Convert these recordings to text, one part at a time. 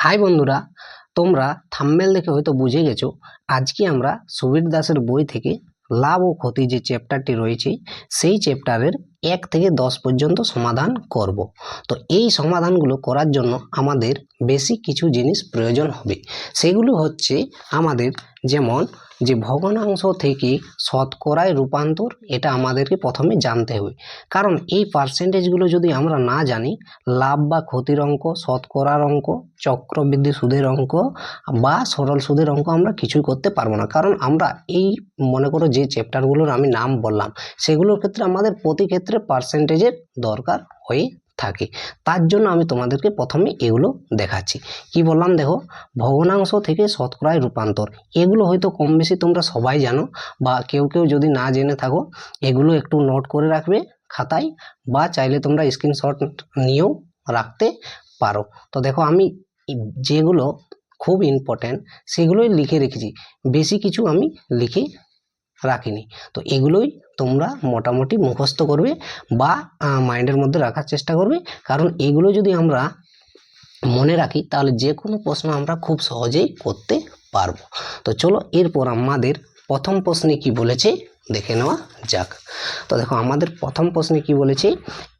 High বন্ধুরা, তোমরা thumbnail দেখে হয়তো বুঝে গেছো, আজকে আমরা সুবীর দাসের বই থেকে লাভ ও ক্ষতি যে চ্যাপ্টারটি রয়েছে, সেই চ্যাপ্টারের এক থেকে দশ পর্যন্ত সমাধান করব। তো এই সমাধানগুলো করার জন্য আমাদের বেশি কিছু জিনিস প্রয়োজন হবে। সেগুলো হচ্ছে আমাদের যেমন যে ভগ্নাংশ থেকে শতকরায় রূপান্তর, এটা আমাদেরকে প্রথমে জানতে হবে। কারণ এই পার্সেন্টেজগুলো যদি আমরা না জানি, লাভ বা ক্ষতির অঙ্ক, শতকরার অঙ্ক, চক্রবৃদ্ধি সুদের অঙ্ক বা সরল সুদের অঙ্ক আমরা কিছুই করতে পারব না। কারণ আমরা এই মনে করো যে চ্যাপ্টারগুলোর আমি নাম বললাম, সেগুলোর ক্ষেত্রে আমাদের প্রতি ক্ষেত্রে পার্সেন্টেজের দরকার হয়ে থাকে। তার জন্য আমি তোমাদেরকে প্রথমে এগুলো দেখাচ্ছি। কি বললাম দেখো? ভগ্নাংশ থেকে শতকরায় রূপান্তর। এগুলো হয়তো কম বেশি তোমরা সবাই জানো বা কেউ কেউ যদি না জেনে থাকো, এগুলো একটু নোট করে রাখবে খাতায় বা চাইলে তোমরা স্ক্রিনশট নিয়েও রাখতে পারো। তো দেখো আমি যেগুলো খুব ইম্পর্ট্যান্ট সেগুলোই লিখে রেখেছি। বেশি কিছু আমি লিখে রাখিনি। তো এগুলোই তোমরা মোটামুটি মুখস্থ করবে বা মাইন্ডের মধ্যে রাখার চেষ্টা করবে। কারণ এগুলো যদি আমরা মনে রাখি, তাহলে যে কোনো প্রশ্ন আমরা খুব সহজেই করতে পারব। তো চলো এরপর আমাদের প্রথম প্রশ্নে কি বলেছে, দেখে নেওয়া যাক। তো দেখো, আমাদের প্রথম প্রশ্নে কি বলেছে,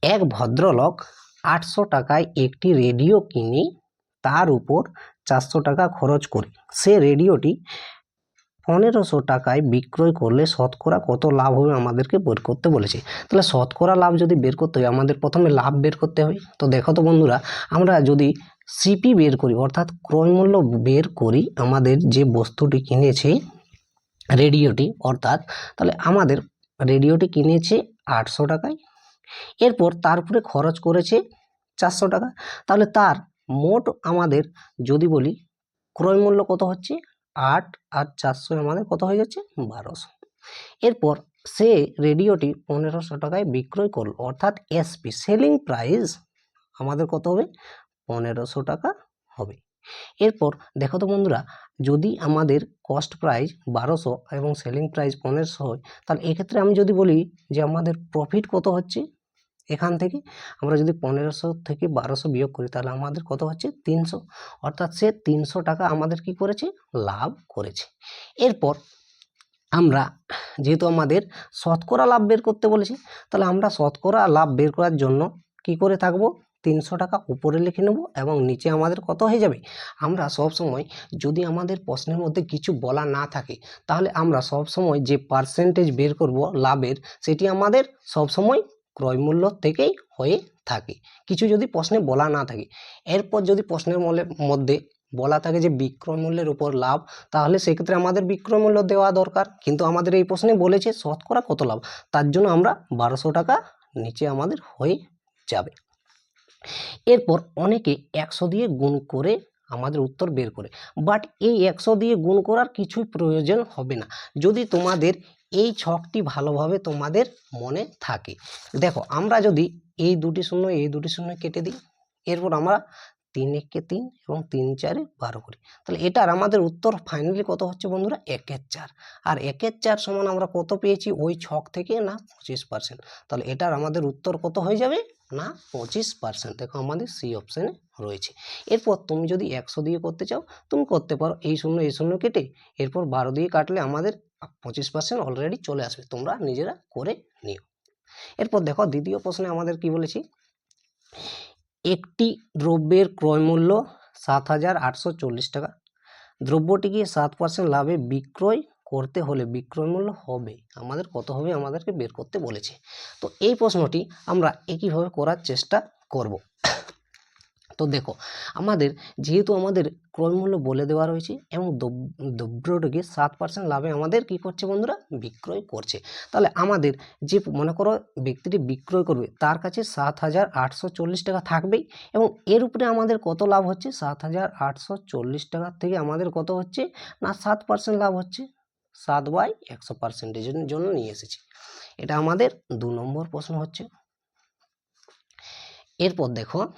এক ভদ্রলোক আটশো টাকায় একটি রেডিও কিনে তার উপর চারশো টাকা খরচ করে। সে রেডিওটি পনেরোশো টাকায় বিক্রয় করলে শতকরা কত লাভ হবে আমাদেরকে বের করতে বলেছে? তাহলে শতকরা লাভ যদি বের করতে হয়, আমাদের প্রথমে লাভ বের করতে হবে তো দেখো তো বন্ধুরা, আমরা যদি সিপি বের করি, অর্থাৎ ক্রয় মূল্য বের করি, আমাদের যে বস্তুটি কিনেছে রেডিওটি, অর্থাৎ তাহলে আমাদের রেডিওটি কিনেছে আটশো টাকায়, এরপর তার উপরে খরচ করেছে চারশো টাকা। তাহলে তার মোট আমাদের যদি বলি, ক্রয় মূল্য কত হচ্ছে? আট আর চারশো আমাদের কত হয়ে যাচ্ছে? বারোশো এরপর সে রেডিওটি পনেরোশো টাকায় বিক্রয় করল। অর্থাৎ এসপি সেলিং প্রাইস আমাদের কত হবে? পনেরোশো টাকা হবে। এরপর দেখো তো বন্ধুরা, যদি আমাদের কস্ট প্রাইস বারোশো এবং সেলিং প্রাইস পনেরোশো হয়, তাহলে এক্ষেত্রে আমি যদি বলি যে আমাদের প্রফিট কত হচ্ছে? এখান থেকে আমরা যদি পনেরোশো থেকে বারোশো বিয়োগ করি, তাহলে আমাদের কত হচ্ছে? তিনশো। অর্থাৎ সে তিনশো টাকা আমাদের কি করেছে? লাভ করেছে। এরপর আমরা যেহেতু আমাদের শতকরা লাভ বের করতে বলেছি, তাহলে আমরা শতকরা লাভ বের করার জন্য কি করে থাকব? তিনশো টাকা উপরে লিখে নেব এবং নিচে আমাদের কত হয়ে যাবে? আমরা সব সময় যদি আমাদের প্রশ্নের মধ্যে কিছু বলা না থাকে, তাহলে আমরা সব সময় যে পার্সেন্টেজ বের করব লাভের, সেটি আমাদের সব সময় ক্রয় মূল্য থেকেই হয়ে থাকে। কিছু যদি প্রশ্নে বলা না থাকে, এরপর যদি প্রশ্নের মধ্যে বলা থাকে যে বিক্রয় মূল্যের উপর লাভ, তাহলে সেক্ষেত্রে আমাদের বিক্রয় মূল্য দেওয়া দরকার। কিন্তু আমাদের এই প্রশ্নে বলেছে শতকরা কত লাভ? তার জন্য আমরা বারোশো টাকা নিচে আমাদের হয়ে যাবে। এরপর অনেকে একশো দিয়ে গুণ করে আমাদের উত্তর বের করে। বাট এই একশো দিয়ে গুণ করার কিছুই প্রয়োজন হবে না। যদি তোমাদের এই ছকটি ভালোভাবে তোমাদের মনে থাকে। দেখো, আমরা যদি এই দুটি শূন্য, এই দুটি শূন্য কেটে দিই, এরপর আমরা তিন একে তিন এবং তিন চারে বারো করি। তাহলে এটার আমাদের উত্তর ফাইনালি কত হচ্ছে বন্ধুরা? একের চার। আর একের চার সমান আমরা কত পেয়েছি? ওই ছক থেকে না পঁচিশ পার্সেন্ট তাহলে এটার আমাদের উত্তর কত হয়ে যাবে? না পঁচিশ পার্সেন্ট দেখো আমাদের সি অপশানে রয়েছে। এরপর তুমি যদি একশো দিয়ে করতে চাও, তুমি করতে পারো। এই শূন্য এই শূন্য কেটে এরপর বারো দিয়ে কাটলে আমাদের পঁচিশ পার্সেন্ট অলরেডি চলে আসবে, তোমরা নিজেরা করে নিও। এরপর দেখো দ্বিতীয় প্রশ্নে আমাদের কি বলেছি? একটি দ্রব্যের ক্রয় মূল্য সাত হাজার আটশো চল্লিশ টাকা। দ্রব্যটিকে সাত পার্সেন্ট লাভে বিক্রয় করতে হলে বিক্রয় মূল্য হবে। আমাদের কত হবে? আমাদেরকে বের করতে বলেছে। তো এই প্রশ্নটি আমরা একইভাবে করার চেষ্টা করব। তো দেখো, আমাদের যেহেতু আমাদের ক্রয় মূল্য বলে দেওয়া রয়েছে, এবং দ্রব- দ্রব্যটিকে সাত পার্সেন্ট লাভে আমাদের কি করছে বন্ধুরা? বিক্রয় করছে। তাহলে আমাদের যে মনে করো ব্যক্তিটি বিক্রয় করবে, তার কাছে সাত হাজার আটশো চল্লিশ টাকা থাকবেই, এবং এর উপরে আমাদের কত লাভ হচ্ছে? সাত হাজার আটশো চল্লিশ টাকার থেকে আমাদের কত হচ্ছে? না, সাত পার্সেন্ট লাভ হচ্ছে? সাত বাই একশো পার্সেন্টেজের জন্য নিয়ে এসেছি। এটা আমাদের দু নম্বর প্রশ্ন হচ্ছে। এরপর দেখো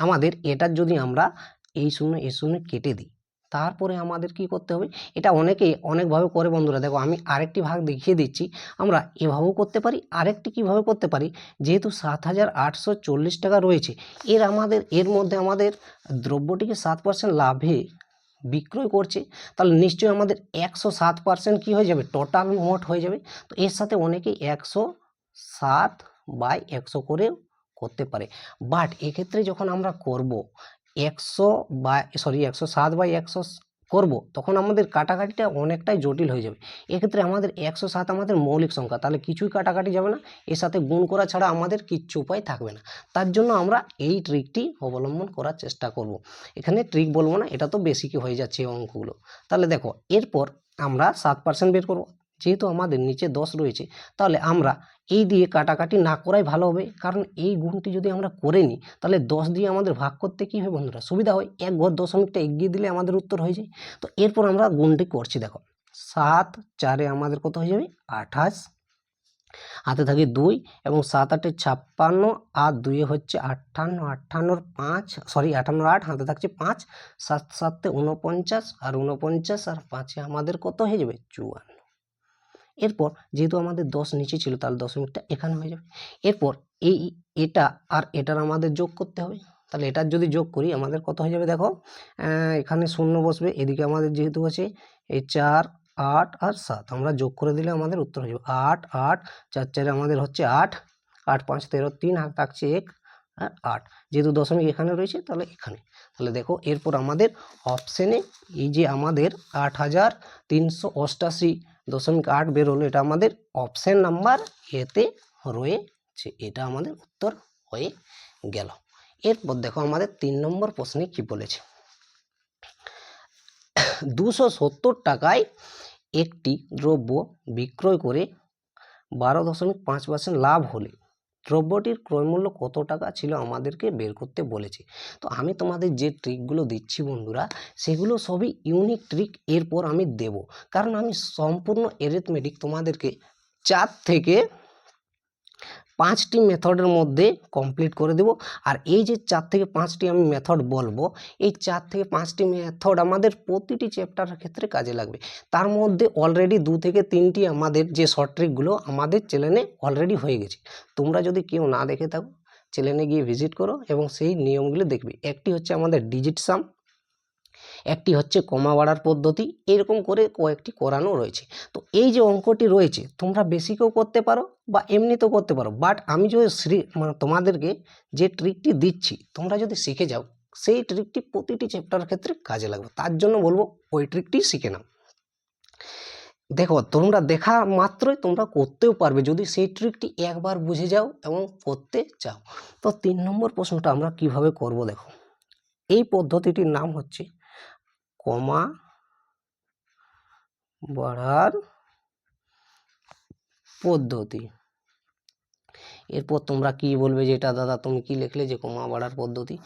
আমাদের এটার যদি আমরা এই শূন্য এই শূন্য কেটে দিই, তারপরে আমাদের কি করতে হবে? এটা অনেকেই অনেকভাবে করে বন্ধুরা। দেখো, আমি আরেকটি ভাগ দেখিয়ে দিচ্ছি। আমরা এভাবেও করতে পারি, আরেকটি কীভাবে করতে পারি? যেহেতু সাত হাজার আটশো চল্লিশ টাকা রয়েছে, এর আমাদের, এর মধ্যে আমাদের দ্রব্যটিকে সাত পার্সেন্ট লাভে বিক্রয় করছে, তাহলে নিশ্চয়ই আমাদের একশো সাত পার্সেন্ট কী হয়ে যাবে? টোটাল মোট হয়ে যাবে। তো এর সাথে অনেকেই একশো সাত বাই একশো করেও করতে পারে। বাট এক্ষেত্রে যখন আমরা করব, একশো বা সরি একশো সাত বাই একশো করব, তখন আমাদের কাটাকাটিটা অনেকটাই জটিল হয়ে যাবে। এক্ষেত্রে আমাদের একশো সাত আমাদের মৌলিক সংখ্যা, তাহলে কিছুই কাটাকাটি যাবে না। এর সাথে গুণ করা ছাড়া আমাদের কিচ্ছু উপায় থাকবে না। তার জন্য আমরা এই ট্রিকটি অবলম্বন করার চেষ্টা করব। এখানে ট্রিক বলব না, এটা তো বেশি হয়ে যাচ্ছে অঙ্কগুলো। তাহলে দেখো, এরপর আমরা সাত পার্সেন্ট বের করব। যেহেতু আমাদের নিচে দশ রয়েছে, তাহলে আমরা এই দিয়ে কাটাকাটি না করাই ভালো হবে। কারণ এই গুণটি যদি আমরা করে নিই, তাহলে দশ দিয়ে আমাদের ভাগ করতে কী হয় বন্ধুরা? সুবিধা হয়, এক ঘর দশমিকটা এগিয়ে দিলে আমাদের উত্তর হয়ে যায়। তো এরপর আমরা গুণটি করছি, দেখো। সাত চারে আমাদের কত হয়ে যাবে? আঠাশ। হাতে থাকে দুই এবং সাত আটে ছাপ্পান্ন, আর দুইয়ে হচ্ছে আটান্ন। আটান্নর পাঁচ সরি আটান্নর আট, হাতে থাকছে পাঁচ। সাত সাতে উনপঞ্চাশ আর উনপঞ্চাশ আর পাঁচে আমাদের কত হয়ে যাবে? চুয়ান্ন। এরপর যেহেতু আমাদের দশ নিচে ছিল, তাহলে দশমিকটা এখানে হয়ে যাবে। এরপর এই, এটা আর এটার আমাদের যোগ করতে হবে। তাহলে এটার যদি যোগ করি, আমাদের কত হয়ে যাবে দেখো? এখানে শূন্য বসবে, এদিকে আমাদের যেহেতু আছে, এই চার, আট আর সাত। আমরা যোগ করে দিলে আমাদের উত্তর হয়ে যাবে। আট আট, চার, চারে আমাদের হচ্ছে আট আট, পাঁচ, তেরো, তিন আর থাকছে এক আর আট। যেহেতু দশমিক এখানে রয়েছে, তাহলে এখানে। তাহলে দেখো, এরপর আমাদের অপশানে এই যে আমাদের আট হাজার তিনশো অষ্টাশি দশমিক আট বেরোলো এটা আমাদের অপশান নাম্বার এতে রয়েছে। এটা আমাদের উত্তর হয়ে গেল। এরপর দেখো আমাদের তিন নম্বর প্রশ্নে কি বলেছে? দুশো সত্তর টাকায় একটি দ্রব্য বিক্রয় করে বারো দশমিক পাঁচ পার্সেন্ট লাভ হলে দ্রব্যটির ক্রয়মূল্য কত টাকা ছিল আমাদেরকে বের করতে বলেছে। তো আমি তোমাদের যে ট্রিকগুলো দিচ্ছি বন্ধুরা, সেগুলো সবই ইউনিক ট্রিক এরপর আমি দেব। কারণ আমি সম্পূর্ণ এরিথমেটিক তোমাদেরকে চার থেকে পাঁচটি মেথডের মধ্যে কমপ্লিট করে দেব। আর এই যে চার থেকে পাঁচটি আমি মেথড বলব, এই চার থেকে পাঁচটি মেথড আমাদের প্রতিটি চ্যাপ্টারের ক্ষেত্রে কাজে লাগবে। তার মধ্যে অলরেডি দু থেকে তিনটি আমাদের যে শর্ট ট্রিকগুলো আমাদের চ্যানেলে অলরেডি হয়ে গেছে। তোমরা যদি কেউ না দেখে থাকো চ্যানেলে গিয়ে ভিজিট করো এবং সেই নিয়মগুলো দেখবে। একটি হচ্ছে আমাদের ডিজিট সাম একটি হচ্ছে কমা বাড়ার পদ্ধতি, এরকম করে কয়েকটি করানো রয়েছে। তো এই যে অঙ্কটি রয়েছে, তোমরা বেসিকেও করতে পারো বা এমনিতেও করতে পারো বাট আমি যদি শ্রী মানে তোমাদেরকে যে ট্রিকটি দিচ্ছি, তোমরা যদি শিখে যাও, সেই ট্রিকটি প্রতিটি চ্যাপ্টার ক্ষেত্রে কাজে লাগবে। তার জন্য বলব, ওই ট্রিকটি শিখে নাও। দেখো, তোমরা দেখা মাত্রই তোমরা করতেও পারবে যদি সেই ট্রিকটি একবার বুঝে যাও এবং করতে চাও। তো তিন নম্বর প্রশ্নটা আমরা কীভাবে করব দেখো। এই পদ্ধতিটির নাম হচ্ছে কমা বাড়ার পদ্ধতি। এরপর তোমরা কি বলবে যে এটা দাদা? তুমি কি লিখলে যে কমা বাড়ার পদ্ধতি?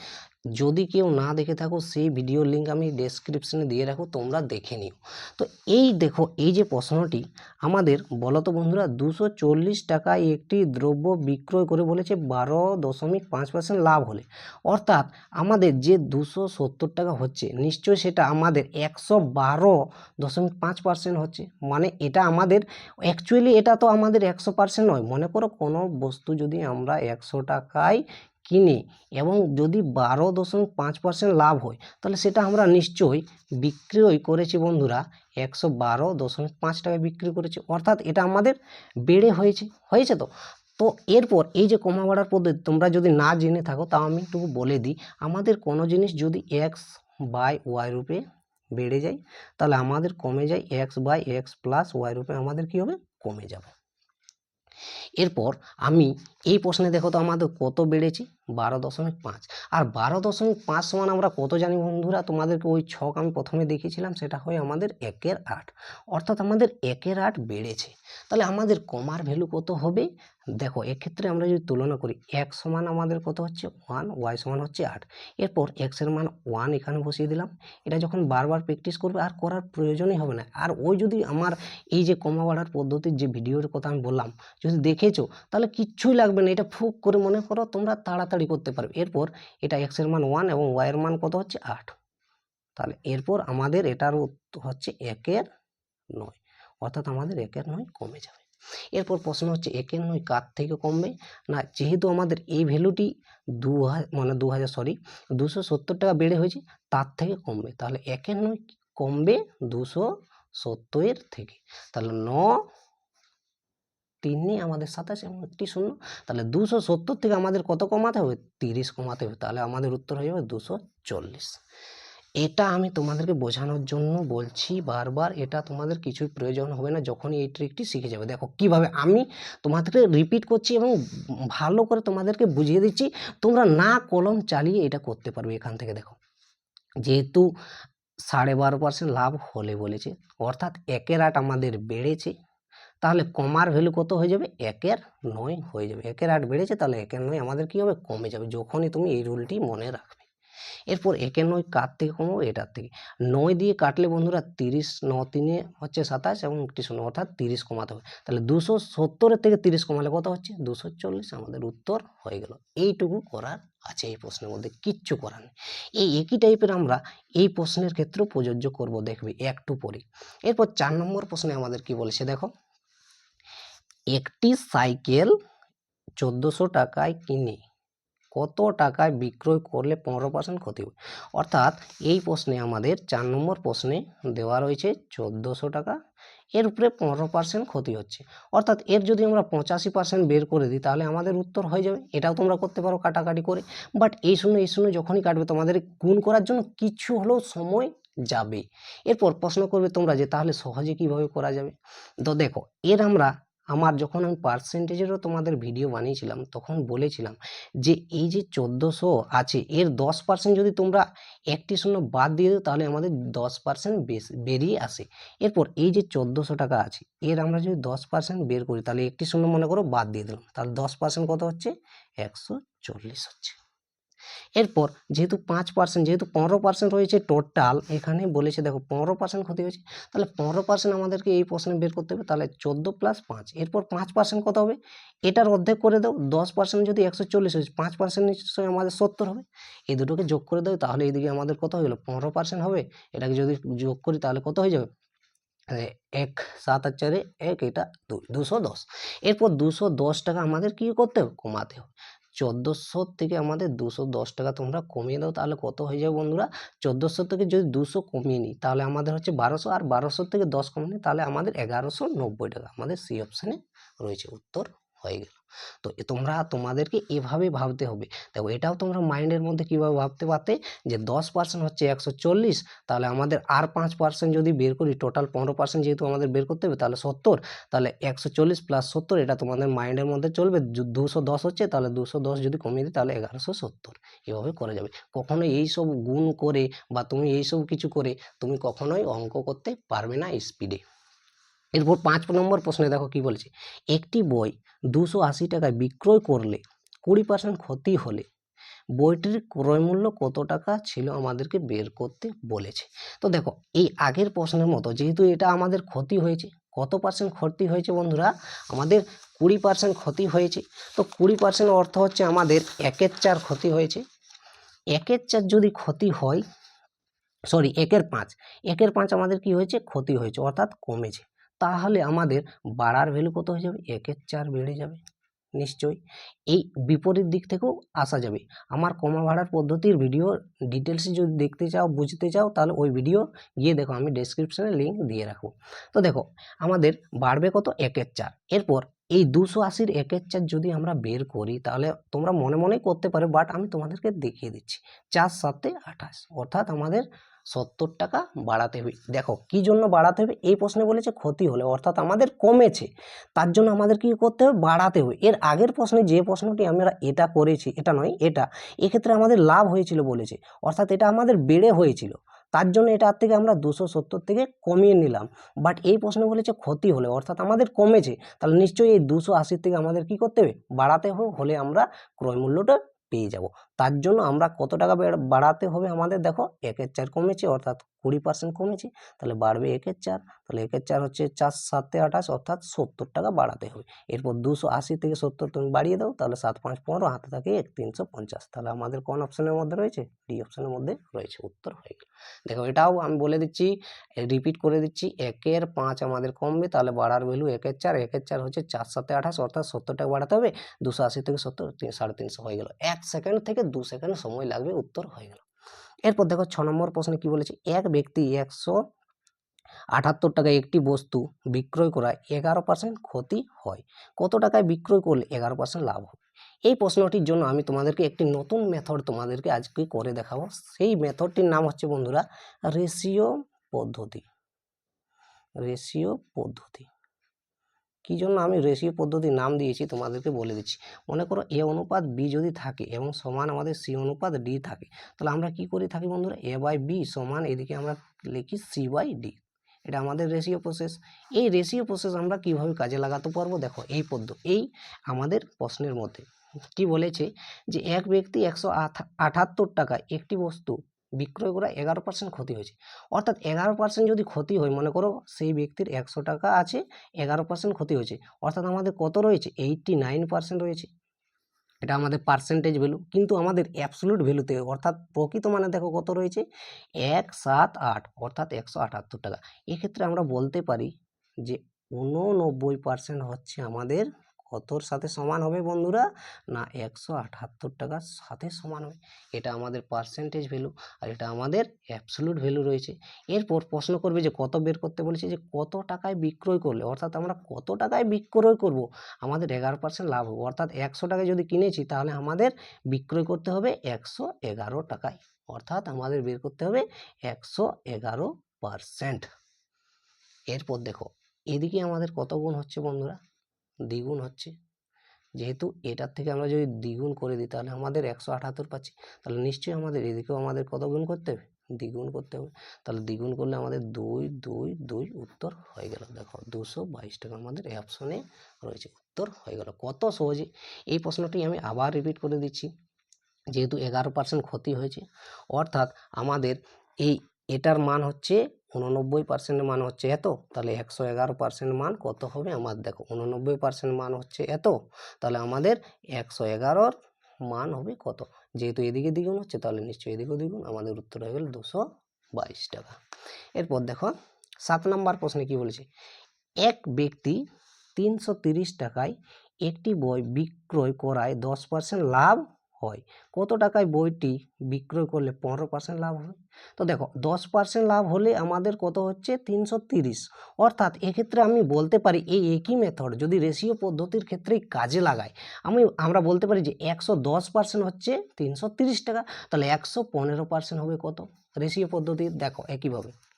যদি কেউ না দেখে থাকো, সেই ভিডিও লিঙ্ক আমি ডেসক্রিপশনে দিয়ে রাখো, তোমরা দেখে নিও। তো এই দেখো, এই যে প্রশ্নটি আমাদের বলতো বন্ধুরা, দুশো চল্লিশ টাকায় একটি দ্রব্য বিক্রয় করে বলেছে, বারো দশমিক পাঁচ পার্সেন্ট লাভ হলে। অর্থাৎ আমাদের যে দুশো সত্তর টাকা হচ্ছে, নিশ্চয়ই সেটা আমাদের একশো বারো দশমিক পাঁচ পার্সেন্ট হচ্ছে। মানে এটা আমাদের অ্যাকচুয়ালি এটা তো আমাদের একশো পার্সেন্ট নয়। মনে করো কোনো বস্তু যদি আমরা একশো টাকায় কিনি এবং যদি বারো দশমিক পাঁচ পার্সেন্ট লাভ হয়, তাহলে সেটা আমরা নিশ্চয়ই বিক্রয় করেছি বন্ধুরা, একশো বারো দশমিক পাঁচ টাকায় বিক্রি করেছি। অর্থাৎ এটা আমাদের বেড়ে হয়েছে হয়েছে তো। তো এরপর এই যে কমা বাড়ার পদ্ধতি, তোমরা যদি না জেনে থাকো, তাও আমি একটু বলে দিই। আমাদের কোনো জিনিস যদি এক্স বাই ওয়াই রূপে বেড়ে যায়, তাহলে আমাদের কমে যায় X by X plus Y রূপে আমাদের কী হবে? কমে যাবে। এরপর আমি এই প্রশ্নে দেখো তো আমাদের কত বেড়েছে? বারো দশমিক পাঁচ। আর বারো দশমিক পাঁচ সমান আমরা কত জানি বন্ধুরা? তোমাদেরকে ওই ছক আমি প্রথমে দেখেছিলাম সেটা হয় আমাদের একের আট। অর্থাৎ আমাদের একের আট বেড়েছে। তাহলে আমাদের কমার ভ্যালু কত হবে? দেখো, এক্ষেত্রে আমরা যদি তুলনা করি, এক সমান আমাদের কত হচ্ছে? ওয়ান ওয়াই সমান হচ্ছে আট। এরপর এক্সের মান ওয়ান এখানে বসিয়ে দিলাম। এটা যখন বারবার প্র্যাকটিস করবে, আর করার প্রয়োজনই হবে না। আর ওই যদি আমার এই যে কমা বাড়ার পদ্ধতির যে ভিডিওর কথা আমি বললাম, যদি দেখেছ, তাহলে কিচ্ছুই লাগবে না। এটা ফুক করে মনে করো, তোমরা তাড়াতাড়ি করতে পারবে। এরপর এটা এক্সের মান ওয়ান এবং ওয়াইয়ের মান কত হচ্ছে? আট। তাহলে এরপর আমাদের এটার হচ্ছে একের নয়। অর্থাৎ আমাদের একের নয় কমে যাবে। এরপর প্রশ্ন হচ্ছে একের নয় কার থেকে কমবে? না, যেহেতু আমাদের এই ভ্যালুটি দু হাজার মানে দু হাজার সরি দুশো সত্তর টাকা বেড়ে হয়েছে, তার থেকে কমবে। তাহলে একের নয় কমবে দুশো সত্তরের থেকে। তাহলে ন তিনে আমাদের সাতাশ এবং একটি শূন্য। তাহলে দুশো সত্তর থেকে আমাদের কত কমাতে হবে? তিরিশ কমাতে হবে। তাহলে আমাদের উত্তর হয়ে যাবে দুশো চল্লিশ। এটা আমি তোমাদেরকে বোঝানোর জন্য বলছি বারবার, এটা তোমাদের কিছুই প্রয়োজন হবে না যখনই এই ট্রিকটি শিখে যাবে। দেখো, কীভাবে আমি তোমাদেরকে রিপিট করছি এবং ভালো করে তোমাদেরকে বুঝিয়ে দিচ্ছি, তোমরা না কলম চালিয়ে এটা করতে পারবে এখান থেকে, দেখো। যেহেতু সাড়ে বারো পার্সেন্ট লাভ হলে বলেছে, অর্থাৎ একের আট আমাদের বেড়েছে, তাহলে কমার ভ্যালু কত হয়ে যাবে? একের নয় হয়ে যাবে। একের আট বেড়েছে, তাহলে একের নয় আমাদের কী হবে? কমে যাবে। যখনই তুমি এই রুলটি মনে রাখবে। এরপর একে নয় কার থেকে কমাবো এটার থেকে নয় দিয়ে কাটলে বন্ধুরা তিরিশ, ন তিনে হচ্ছে সাতাশ এবং একটি শূন্য অর্থাৎ তিরিশ কমাতে হবে। তাহলে দুশো সত্তরের থেকে তিরিশ কমালে কত হচ্ছে? দুশো চল্লিশ। আমাদের উত্তর হয়ে গেল। এইটুকু করার আছে এই প্রশ্নের মধ্যে, কিচ্ছু করার নেই। এই একই টাইপের আমরা এই প্রশ্নের ক্ষেত্রেও প্রযোজ্য করব, দেখবে, একটু পরে। এরপর চার নম্বর প্রশ্নে আমাদের কি বলেছে দেখো? একটি সাইকেল চোদ্দোশো টাকায় কিনে। কত টাকায় বিক্রয় করলে পনেরো পার্সেন্ট ক্ষতি হবে? অর্থাৎ এই প্রশ্নে আমাদের চার নম্বর প্রশ্নে দেওয়া রয়েছে চোদ্দোশো টাকা। এর উপরে পনেরো পার্সেন্ট ক্ষতি হচ্ছে। অর্থাৎ এর যদি আমরা পঁচাশি পার্সেন্ট বের করে দিই, তাহলে আমাদের উত্তর হয়ে যাবে। এটাও তোমরা করতে পারো কাটাকাটি করে। বাট এই শূন্য এই শূন্য যখনই কাটবে, তোমাদের গুণ করার জন্য কিছু হলেও সময় যাবে। এরপর প্রশ্ন করবে তোমরা যে তাহলে সহজে কীভাবে করা যাবে? তো দেখো, এর আমরা আমার যখন আমি পার্সেন্টেজেরও তোমাদের ভিডিও বানিয়েছিলাম, তখন বলেছিলাম যে, এই যে চোদ্দোশো আছে, এর দশ পার্সেন্ট যদি তোমরা একটি শূন্য বাদ দিয়ে দাও, তাহলে আমাদের দশ পার্সেন্ট বেরিয়ে আসে। এরপর এই যে চোদ্দোশো টাকা আছে, এর আমরা যদি দশ পার্সেন্ট বের করি, তাহলে একটি শূন্য মনে করো বাদ দিয়ে দিলাম, তাহলে দশ পার্সেন্ট কত হচ্ছে? একশো চল্লিশ হচ্ছে। এরপর যেহেতু পাঁচ পার্সেন্ট যেহেতু পনেরো পার্সেন্ট রয়েছে টোটাল এখানে বলেছে দেখো পনেরো পার্সেন্ট ক্ষতি হয়েছে, তাহলে পনেরো পার্সেন্ট আমাদেরকে এই প্রশ্নে বের করতে হবে, তাহলে চোদ্দ প্লাস পাঁচ, এরপর পাঁচ পার্সেন্ট কত হবে? এটার অর্ধেক করে দাও, দশ পার্সেন্ট যদি একশো চল্লিশ হয়েছে পাঁচ পার্সেন্ট নিশ্চয়ই আমাদের সত্তর হবে, এই দুটোকে যোগ করে দাও, তাহলে এইদিকে আমাদের কত হয়ে গেলো? পনেরো পার্সেন্ট হবে, এটাকে যদি যোগ করি তাহলে কত হয়ে যাবে? এক, সাত আর চারে এক, এটা দুশো দশ, এরপর দুশো দশ টাকা আমাদের কী করতে হবে? কমাতে হবে চোদ্দোশো থেকে আমাদের দুশো দশ টাকা তোমরা কমিয়ে দাও, তাহলে কত হয়ে যাবে বন্ধুরা? চোদ্দোশো থেকে যদি দুশো কমিয়ে নিই, তাহলে আমাদের হচ্ছে বারোশো, আর বারোশো থেকে দশ কমিয়ে নিই, তাহলে আমাদের এগারোশো নব্বই টাকা আমাদের সি অপশানে রয়েছে, উত্তর হয়ে গেল। তো তোমরা তোমাদেরকে এভাবে ভাবতে হবে। দেখো, এটাও তোমরা মাইন্ডের মধ্যে কীভাবে ভাবতে পারতে যে দশ পার্সেন্ট হচ্ছে একশো চল্লিশ, তাহলে আমাদের আর পাঁচ পার্সেন্ট যদি বের করি টোটাল পনেরো পার্সেন্ট যেহেতু আমাদের বের করতে হবে, তাহলে সত্তর, তাহলে একশো চল্লিশ প্লাস সত্তর, এটা তোমাদের মাইন্ডের মধ্যে চলবে দুশো দশ হচ্ছে, তাহলে দুশো দশ যদি কমিয়ে দিই, তাহলে এগারোশো সত্তর, এভাবে করা যাবে। কখনো এই সব গুণ করে বা তুমি এই সব কিছু করে তুমি কখনোই অঙ্ক করতে পারবে না স্পিডে এরপর পাঁচ নম্বর প্রশ্নে দেখো কি বলছে, একটি বই দুশো আশি টাকায় বিক্রয় করলে কুড়ি পার্সেন্ট ক্ষতি হলে বইটির ক্রয় মূল্য কত টাকা ছিল আমাদেরকে বের করতে বলেছে। তো দেখো, এই আগের প্রশ্নের মতো যেহেতু এটা আমাদের ক্ষতি হয়েছে, কত পার্সেন্ট ক্ষতি হয়েছে বন্ধুরা? আমাদের কুড়ি পার্সেন্ট ক্ষতি হয়েছে। তো কুড়ি পার্সেন্ট অর্থ হচ্ছে আমাদের একের চার ক্ষতি হয়েছে। একের চার যদি ক্ষতি হয় সরি একের পাঁচ একের পাঁচ আমাদের কি হয়েছে? ক্ষতি হয়েছে, অর্থাৎ কমেছে। তাহলে আমাদের বাড়ার ভ্যালু কত হয়ে যাবে? একের চার বেড়ে যাবে, নিশ্চয়ই। এই বিপরীত দিক থেকেও আসা যাবে। আমার কমা ভাড়ার পদ্ধতির ভিডিও ডিটেলসে যদি দেখতে চাও, বুঝতে চাও, তাহলে ওই ভিডিও গিয়ে দেখো, আমি ডেসক্রিপশানে লিঙ্ক দিয়ে রাখব। তো দেখো, আমাদের বাড়বে কত? একের চার। এরপর এই দুশো আশির একের চার যদি আমরা বের করি, তাহলে তোমরা মনে মনেই করতে পারো বাট আমি তোমাদেরকে দেখিয়ে দিচ্ছি। চার সাতে আঠাশ, অর্থাৎ আমাদের সত্তর টাকা বাড়াতে হবে। দেখো, কি জন্য বাড়াতে হবে? এই প্রশ্নে বলেছে ক্ষতি হলে, অর্থাৎ আমাদের কমেছে, তার জন্য আমাদের কি করতে হবে? বাড়াতে হবে। এর আগের প্রশ্নে যে প্রশ্নটি আমরা এটা করেছি, এটা নয়, এটা, এক্ষেত্রে আমাদের লাভ হয়েছিল বলেছে, অর্থাৎ এটা আমাদের বেড়ে হয়েছিল, তার জন্য এটার থেকে আমরা দুশো সত্তর থেকে কমিয়ে নিলাম। বাট এই প্রশ্নে বলেছে ক্ষতি হলে, অর্থাৎ আমাদের কমেছে, তাহলে নিশ্চয়ই এই দুশো আশির থেকে আমাদের কি করতে হবে? বাড়াতে হলে আমরা ক্রয় মূল্যটা পেয়ে যাব। তার জন্য আমরা কত টাকা বাড়াতে হবে আমাদের? দেখো, একের চার কমেছে, অর্থাৎ কুড়ি পার্সেন্ট কমেছে, তাহলে বাড়বে একের চার, তাহলে একের চার হচ্ছে চার, সাতে আঠাশ, অর্থাৎ সত্তর টাকা বাড়াতে হবে। এরপর দুশো আশি থেকে সত্তর তুমি বাড়িয়ে দাও, তাহলে সাত পাঁচ পনেরো, হাতে থাকে এক, তিনশো পঞ্চাশ। তাহলে আমাদের কোন অপশনের মধ্যে রয়েছে? ডি অপশনের মধ্যে রয়েছে, উত্তর হয়ে গেল। দেখো, এটাও আমি বলে দিচ্ছি রিপিট করে দিচ্ছি, একের পাঁচ আমাদের কমবে, তাহলে বাড়ার ভ্যালু একের চার একের চার হচ্ছে চার সাথে আঠাশ, অর্থাৎ সত্তর টাকা বাড়াতে হবে, দুশো আশি থেকে সত্তর সাড়ে তিনশো হয়ে গেল। এক সেকেন্ড থেকে দু সেকেন্ড সময় লাগবে, উত্তর হয়ে গেল। এরপর দেখো ছ নম্বর প্রশ্নে কি বলেছে? এক ব্যক্তি একশো আটাত্তর টাকায় একটি বস্তু বিক্রয় করায় এগারো পার্সেন্ট ক্ষতি হয়। কত টাকায় বিক্রয় করলে এগারো পার্সেন্ট লাভ হবে? এই প্রশ্নটির জন্য আমি তোমাদেরকে একটি নতুন মেথড তোমাদেরকে আজকে করে দেখাবো। সেই মেথডটির নাম হচ্ছে বন্ধুরা রেশিও পদ্ধতি। রেশিও পদ্ধতি। কী জন্য আমি রেশিও পদ্ধতির নাম দিয়েছি তোমাদেরকে বলে দিচ্ছি। মনে করো এ অনুপাত বি যদি থাকে এবং সমান আমাদের সি অনুপাত ডি থাকে, তাহলে আমরা কি করে থাকি বন্ধুরা? এ বাই বি সমান এদিকে আমরা লিখি সি বাই ডি এটা আমাদের রেশিও প্রসেস এই রেশিও প্রসেস আমরা কীভাবে কাজে লাগাতে পারব? দেখো, এই পদ্ধতি এই আমাদের প্রশ্নের মধ্যে। কি বলেছে? যে এক ব্যক্তি একশো আঠাত্তর টাকায় একটি বস্তু বিক্রয় করা এগারো পার্সেন্ট ক্ষতি হয়েছে। অর্থাৎ এগারো পার্সেন্ট যদি ক্ষতি হয়, মনে করো সেই ব্যক্তির একশো টাকা আছে, এগারো পার্সেন্ট ক্ষতি হয়েছে। অর্থাৎ আমাদের কত রয়েছে? এইটটি নাইন পার্সেন্ট রয়েছে। এটা আমাদের পার্সেন্টেজ ভ্যালু কিন্তু আমাদের অ্যাবসলুট ভ্যালুতে অর্থাৎ প্রকৃত মানে দেখো কত রয়েছে? এক সাত আট, অর্থাৎ একশো আটাত্তর টাকা। এক্ষেত্রে আমরা বলতে পারি যে উননব্বই পার্সেন্ট হচ্ছে আমাদের কতর সাথে সমান হবে বন্ধুরা? না, একশো আটাত্তর টাকার সাথে সমান হবে। এটা আমাদের পার্সেন্টেজ ভ্যালু আর এটা আমাদের অ্যাবসলুট ভ্যালু রয়েছে। এরপর প্রশ্ন করবে যে কত বের করতে বলেছে যে কত টাকায় বিক্রয় করলে, অর্থাৎ আমরা কত টাকায় বিক্রয় করব? আমাদের এগারো পার্সেন্ট লাভ হবে। অর্থাৎ একশো টাকায় যদি কিনেছি, তাহলে আমাদের বিক্রয় করতে হবে একশো এগারো টাকায়। অর্থাৎ আমাদের বের করতে হবে একশো এগারো পার্সেন্ট এরপর দেখো, এদিকে আমাদের কত গুণ হচ্ছে বন্ধুরা? দ্বিগুণ হচ্ছে। যেহেতু এটার থেকে আমরা যদি দ্বিগুণ করে দিই, তাহলে আমাদের একশো আঠাত্তর পাচ্ছি। তাহলে নিশ্চয়ই আমাদের এদিকেও আমাদের কত গুণ করতে হবে? দ্বিগুণ করতে হবে। তাহলে দ্বিগুণ করলে আমাদের দুই দুই দুই উত্তর হয়ে গেল। দেখো, দুশো বাইশ টাকা আমাদের অপশনে রয়েছে, উত্তর হয়ে গেল। কত সহজে? এই প্রশ্নটি আমি আবার রিপিট করে দিচ্ছি। যেহেতু এগারো পার্সেন্ট ক্ষতি হয়েছে, অর্থাৎ আমাদের এই এটার মান হচ্ছে উননব্বই পার্সেন্টের মান হচ্ছে এত। তাহলে একশো এগারো পার্সেন্ট মান কত হবে আমার দেখো উননব্বই পার্সেন্ট মান হচ্ছে এত। তাহলে আমাদের একশো এগারোর মান হবে কত? যেহেতু এদিকে দ্বিগুণ হচ্ছে, তাহলে নিশ্চয়ই এদিকেও দ্বিগুণ। আমাদের উত্তর হয়ে গেল দুশো বাইশ টাকা। এরপর দেখো, সাত নম্বর প্রশ্নে কি বলেছে? এক ব্যক্তি তিনশো টাকায় একটি বই বিক্রয় করায় দশ পার্সেন্ট লাভ হয়। কত টাকায় বইটি বিক্রয় করলে পনেরো পার্সেন্ট লাভ হবে তো দেখো, দশ পার্সেন্ট লাভ হলে আমাদের কত হচ্ছে? তিনশো তিরিশ। অর্থাৎ এক্ষেত্রে আমি বলতে পারি এই একই মেথড যদি রেশিও পদ্ধতির ক্ষেত্রেই কাজে লাগাই, আমি, আমরা বলতে পারি যে একশো দশ পার্সেন্ট হচ্ছে তিনশো তিরিশ টাকা। তাহলে একশো পনেরো পার্সেন্ট হবে কত? রেশিও পদ্ধতি দেখো একইভাবে।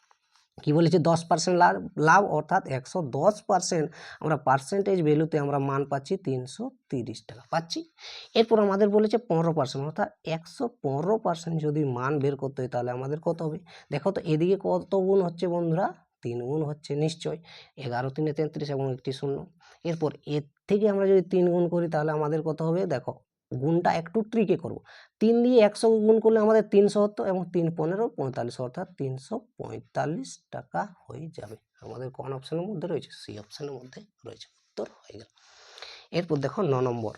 কি বলেছে? দশ পার্সেন্ট লাভ লাভ অর্থাৎ একশো দশ পার্সেন্ট আমরা পার্সেন্টেজ ভ্যালুতে আমরা মান পাচ্ছি তিনশো তিরিশ টাকা। পাচ্ছি? এরপর আমাদের বলেছে পনেরো পার্সেন্ট অর্থাৎ একশো পনেরো পার্সেন্ট যদি মান বের করতে হয় তাহলে আমাদের কত হবে? দেখো তো এদিকে কত গুণ হচ্ছে বন্ধুরা? তিন গুণ হচ্ছে নিশ্চয়। এগারো, তিনে তেত্রিশ এবং একটি শূন্য। এরপর এর থেকে আমরা যদি তিন গুণ করি তাহলে আমাদের কত হবে? দেখো গুণটা একটু ট্রিকে করব। তিন দিয়ে একশো গুণ করলে আমাদের তিনশো হতো এবং তিন পনেরো পঁয়তাল্লিশ অর্থাৎ তিনশো পঁয়তাল্লিশ টাকা হয়ে যাবে। আমাদের কোন অপশানের মধ্যে রয়েছে? সি অপশানের মধ্যে রয়েছে। উত্তর হয়ে গেল। এরপর দেখো ন নম্বর।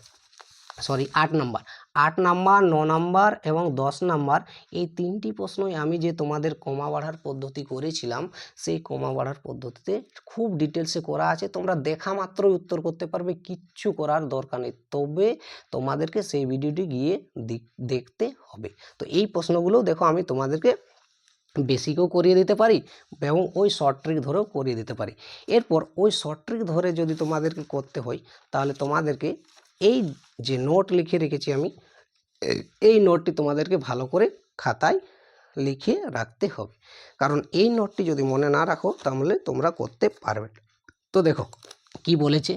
সরি, আট নাম্বার। আট নাম্বার, ন নাম্বার এবং দশ নাম্বার, এই তিনটি প্রশ্নই আমি যে তোমাদের কমা বাড়ার পদ্ধতি করেছিলাম, সেই কমা বাড়ার পদ্ধতিতে খুব ডিটেলসে করা আছে। তোমরা দেখা মাত্রই উত্তর করতে পারবে, কিচ্ছু করার দরকার নেই। তবে তোমাদেরকে সেই ভিডিওটি গিয়ে দেখতে হবে। তো এই প্রশ্নগুলোও দেখো, আমি তোমাদেরকে বেসিকও করিয়ে দিতে পারি এবং ওই শর্ট ট্রিক ধরেও করিয়ে দিতে পারি। এরপর ওই শর্ট ট্রিক ধরে যদি তোমাদেরকে করতে হয়, তাহলে তোমাদেরকে এই যে নোট লিখে রেখেছি আমি এই নোটটি তোমাদেরকে ভালো করে খাতায় লিখে রাখতে হবে। কারণ এই নোটটি যদি মনে না রাখো, তাহলে তোমরা করতে পারবে তো দেখো, কি বলেছে?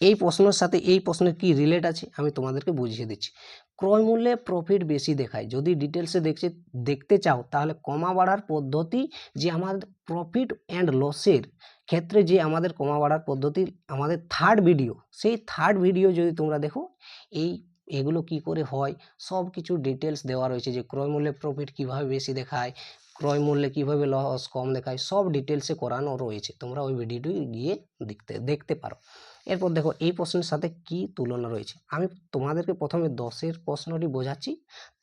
এই প্রশ্নের সাথে এই প্রশ্নের কি রিলেট আছে? আমি তোমাদেরকে বুঝিয়ে দিচ্ছি। ক্রয় মূল্যে প্রফিট বেশি দেখায়। যদি ডিটেলসে দেখছে, দেখতে চাও, তাহলে কমা বাড়ার পদ্ধতি যে আমাদের প্রফিট অ্যান্ড লসের ক্ষেত্রে যে আমাদের কমা বাড়ার পদ্ধতি, আমাদের থার্ড ভিডিও সেই থার্ড ভিডিও যদি তোমরা দেখো, এই, এগুলো কি করে হয়? সব কিছু ডিটেলস দেওয়া রয়েছে যে ক্রয় মূল্যে প্রফিট কীভাবে বেশি দেখায়, ক্রয় মূল্যে কীভাবে লস কম দেখায়, সব ডিটেলসে করানো রয়েছে। তোমরা ওই ভিডিওটি গিয়ে দেখতে দেখতে পারো। এরপর দেখো, এই প্রশ্নের সাথে কি তুলনা রয়েছে? আমি তোমাদেরকে প্রথমে দশের প্রশ্নটি বোঝাচ্ছি,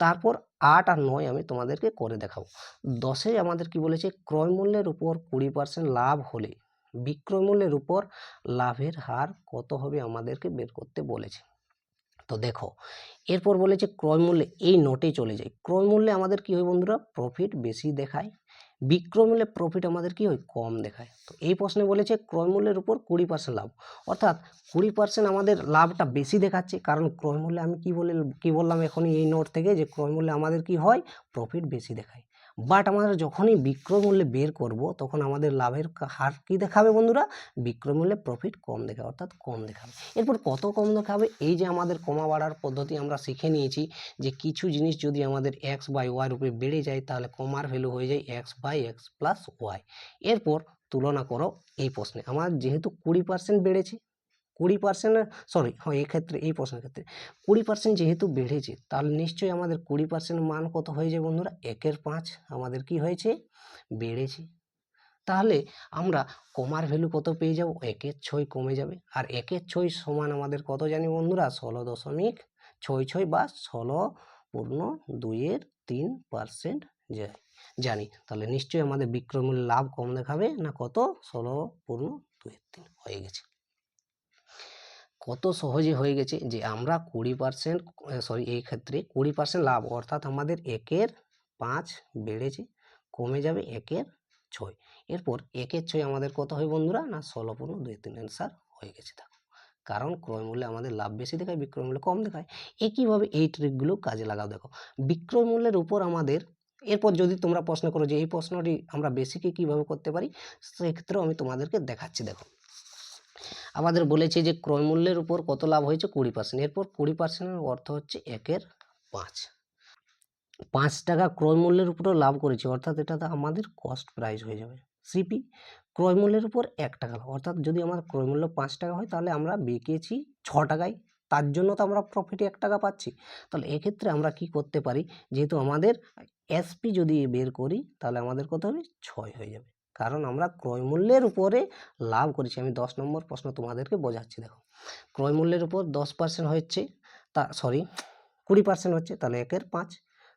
তারপর আট আর নয় আমি তোমাদেরকে করে দেখাবো। দশে আমাদের কি বলেছে, ক্রয় মূল্যের উপর কুড়ি পার্সেন্ট লাভ হলে বিক্রয় মূল্যের উপর লাভের হার কত হবে আমাদেরকে বের করতে বলেছে। তো দেখো, এরপর বলেছে ক্রয় মূল্যে এই নোটে চলে যায়। ক্রয় মূল্যে আমাদের কি হয় বন্ধুরা? প্রফিট বেশি দেখায়। বিক্রয় মূল্যে প্রফিট আমাদের কি হয়? কম দেখায়। তো এই প্রশ্নে বলেছে ক্রয় মূল্যের উপর কুড়ি পার্সেন্ট লাভ। অর্থাৎ কুড়ি পার্সেন্ট আমাদের লাভটা বেশি দেখাচ্ছে। কারণ ক্রয় মূল্যে আমি কি বলে, কি বললাম এখনই এই নোট থেকে যে ক্রয় মূল্যে আমাদের কি হয়? প্রফিট বেশি দেখায়। বাট আমাদের যখনই বিক্রয় মূল্যে বের করব, তখন আমাদের লাভের হার কি দেখাবে বন্ধুরা? বিক্রয় মূল্যে প্রফিট কম দেখাবে, অর্থাৎ কম দেখাবে। এরপর কত কম দেখাবে? এই যে আমাদের কমা বাড়ার পদ্ধতি আমরা শিখে নিয়েছি যে কিছু জিনিস যদি আমাদের এক্স বাই ওয়াই রূপে বেড়ে যায়, তাহলে কমার ভ্যালু হয়ে যায় X by X plus Y এরপর তুলনা করো এই প্রশ্নে। আমার যেহেতু কুড়ি পার্সেন্ট বেড়েছে কুড়ি পার্সেন্ট সরি হ্যাঁ এক্ষেত্রে এই প্রশ্নের ক্ষেত্রে। কুড়ি পার্সেন্ট যেহেতু বেড়েছে, তাহলে নিশ্চয়ই আমাদের কুড়ি পার্সেন্ট মান কত হয়ে যায় বন্ধুরা? একের পাঁচ। আমাদের কি হয়েছে? বেড়েছে। তাহলে আমরা কমার ভ্যালু কত পেয়ে যাব? একের ছয় কমে যাবে। আর একের ছয় সমান আমাদের কত জানি বন্ধুরা? ষোলো দশমিক ছয় ছয় বা ষোলো পূর্ণ দুইয়ের তিন পার্সেন্ট যায়। জানি। তাহলে নিশ্চয়ই আমাদের বিক্রয় মূল্য লাভ কম দেখাবে না কত? ষোলো পূর্ণ দুইয়ের তিন। হয়ে গেছে। কত সহজে হয়ে গেছে যে আমরা কুড়ি পার্সেন্ট সরি এই ক্ষেত্রে কুড়ি পার্সেন্ট লাভ, অর্থাৎ আমাদের একের পাঁচ বেড়েছে, কমে যাবে একের ছয়। এরপর একের ছয় আমাদের কত হয় বন্ধুরা? না, ষোলো পূর্ণ দুই, তিন অ্যান্সার হয়ে গেছে, দেখো। কারণ ক্রয় মূল্যে আমাদের লাভ বেশি দেখায়, বিক্রয় মূল্য কম দেখায়। একইভাবে এই ট্রিকগুলো কাজে লাগাও, দেখো। বিক্রয় মূল্যের উপর আমাদের, এরপর যদি তোমরা প্রশ্ন করো যে এই প্রশ্নটি আমরা বেসিকে কীভাবে করতে পারি, সেক্ষেত্রেও আমি তোমাদেরকে দেখাচ্ছি, দেখো। আমাদের বলেছে যে ক্রয় মূল্যের উপর কত লাভ হয়েছে কুড়ি পার্সেন্ট এরপর কুড়ি পার্সেন্টের অর্থ হচ্ছে একের পাঁচ। পাঁচ টাকা ক্রয় মূল্যের উপরও লাভ করেছি, অর্থাৎ এটা আমাদের কস্ট প্রাইস হয়ে যাবে। সিপি ক্রয় মূল্যের উপর এক টাকা লাভ, অর্থাৎ যদি আমার ক্রয় মূল্য পাঁচ টাকা হয় তাহলে আমরা বিকেছি ছ টাকায়, তার জন্য তো আমরা প্রফিটে এক টাকা পাচ্ছি। তাহলে এক্ষেত্রে আমরা কি করতে পারি? যেহেতু আমাদের এসপি যদি বের করি তাহলে আমাদের কত হবে? ছয় হয়ে যাবে। কারণ আমরা ক্রয় মূল্যের উপরে লাভ করেছি। আমি দশ নম্বর প্রশ্ন তোমাদেরকে বোঝাচ্ছি, দেখো। ক্রয় মূল্যের উপর দশ পার্সেন্ট হচ্ছে তা সরি কুড়ি পার্সেন্ট হচ্ছে তাহলে একের পাঁচ।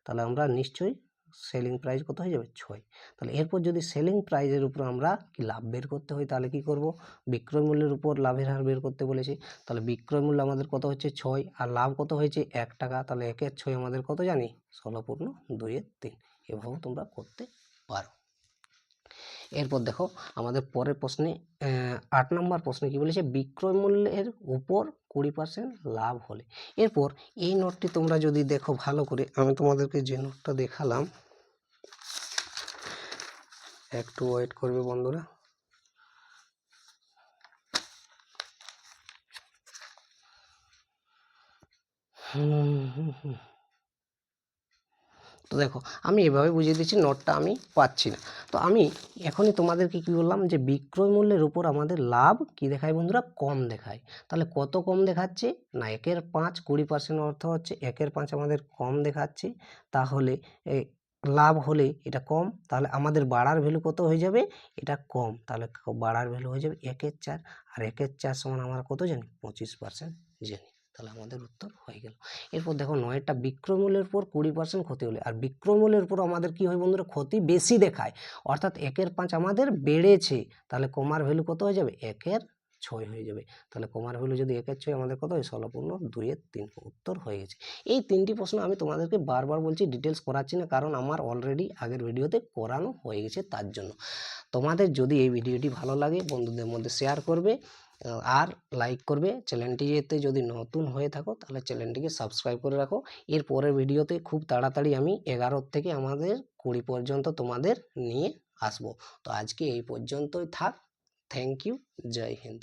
তাহলে আমরা নিশ্চয়ই সেলিং প্রাইস কত হয়ে যাবে? ছয়। তাহলে এরপর যদি সেলিং প্রাইজের উপর আমরা কি লাভ বের করতে হয়, তাহলে কি করব? বিক্রয় মূল্যের উপর লাভের হার বের করতে বলেছি। তাহলে বিক্রয় মূল্য আমাদের কত হচ্ছে? ছয়। আর লাভ কত হয়েছে? এক টাকা। তাহলে একের ছয় আমাদের কত জানি? ষোলো পূর্ণ দুইয়ের তিন। এভাবেও তোমরা করতে পারো। এরপর দেখো, আমাদের পরের প্রশ্নে আট নম্বর প্রশ্নে কি বলেছে? বিক্রয় মূল্যের উপর কুড়ি পার্সেন্ট লাভ হলে। এরপর এই নোটটি তোমরা যদি দেখো ভালো করে, আমি তোমাদেরকে যে নোটটা দেখালাম, একটু ওয়েট করবে বন্ধুরা। হুম হুম হুম। তো দেখো, আমি এভাবে বুঝিয়ে দিচ্ছি, নোটটা আমি পাচ্ছি না। তো আমি এখনই তোমাদেরকে কি বললাম যে, বিক্রয় মূল্যের উপর আমাদের লাভ কি দেখায় বন্ধুরা? কম দেখায়। তাহলে কত কম দেখাচ্ছে? না, একের পাঁচ কুড়ি পার্সেন্ট অর্থ হচ্ছে, একের পাঁচ আমাদের কম দেখাচ্ছে। তাহলে লাভ হলে এটা কম, তাহলে আমাদের বাড়ার ভ্যালু কত হয়ে যাবে? এটা কম। তাহলে বাড়ার ভ্যালু হয়ে যাবে একের চার, আর একের চার সমান আমরা কত জানি? পঁচিশ পার্সেন্ট জানি। তাহলে আমাদের উত্তর হয়ে গেল। এরপর দেখো নয়টা বিক্রয় মূল্যের উপর কুড়ি পার্সেন্ট ক্ষতি হলে, আর বিক্রয় মূল্যের উপর আমাদের কি হয় বন্ধুরা? ক্ষতি বেশি দেখায়। অর্থাৎ একের পাঁচ আমাদের বেড়েছে, তাহলে কমার ভ্যালু কত হয়ে যাবে? একের ছয় হয়ে যাবে। তাহলে কমার ভ্যালু যদি একের ছয় আমাদের কত হয়? ষোলো পূর্ণ দুইয়ের তিন, উত্তর হয়ে গেছে। এই তিনটি প্রশ্ন আমি তোমাদেরকে বারবার বলছি ডিটেলস করাচ্ছি না, কারণ আমার অলরেডি আগের ভিডিওতে করানো হয়ে গেছে তার জন্য। তোমাদের যদি এই ভিডিওটি ভালো লাগে, বন্ধুদের মধ্যে শেয়ার করবে। আর লাইক করবে। চ্যানেলটিতে যদি নতুন হয়ে থাকো, তাহলে চ্যানেলটিকে সাবস্ক্রাইব করে রাখো। এর পরের ভিডিওতে খুব তাড়াতাড়ি আমি এগারো থেকে আমাদের কুড়ি পর্যন্ত তোমাদের নিয়ে আসব। তো আজকে এই পর্যন্তই থাক। থ্যাংক ইউ জয় হিন্দ।